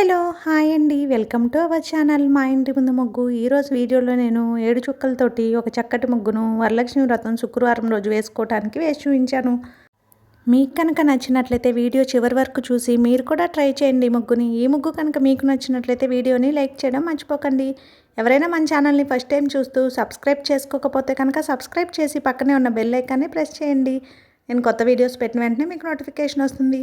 Hello hi అండి. Welcome to our channel మా ఇంటి ముందు ముగ్గు. ఈరోజు వీడియోలో నేను ఏడు చుక్కలతోటి ఒక చక్కటి ముగ్గును వరలక్ష్మి వ్రతం శుక్రవారం రోజు వేసుకోవడానికి వేసి చూపించాను. మీకు కనుక నచ్చినట్లయితే వీడియో చివరి వరకు చూసి మీరు కూడా ట్రై చేయండి ముగ్గుని. ఈ ముగ్గు కనుక మీకు నచ్చినట్లయితే వీడియోని లైక్ చేయడం మర్చిపోకండి. ఎవరైనా మన ఛానల్ని ఫస్ట్ టైం చూస్తూ సబ్స్క్రైబ్ చేసుకోకపోతే కనుక సబ్స్క్రైబ్ చేసి పక్కనే ఉన్న బెల్ ఐకాన్ని ప్రెస్ చేయండి. నేను కొత్త వీడియోస్ పెట్టిన వెంటనే మీకు నోటిఫికేషన్ వస్తుంది.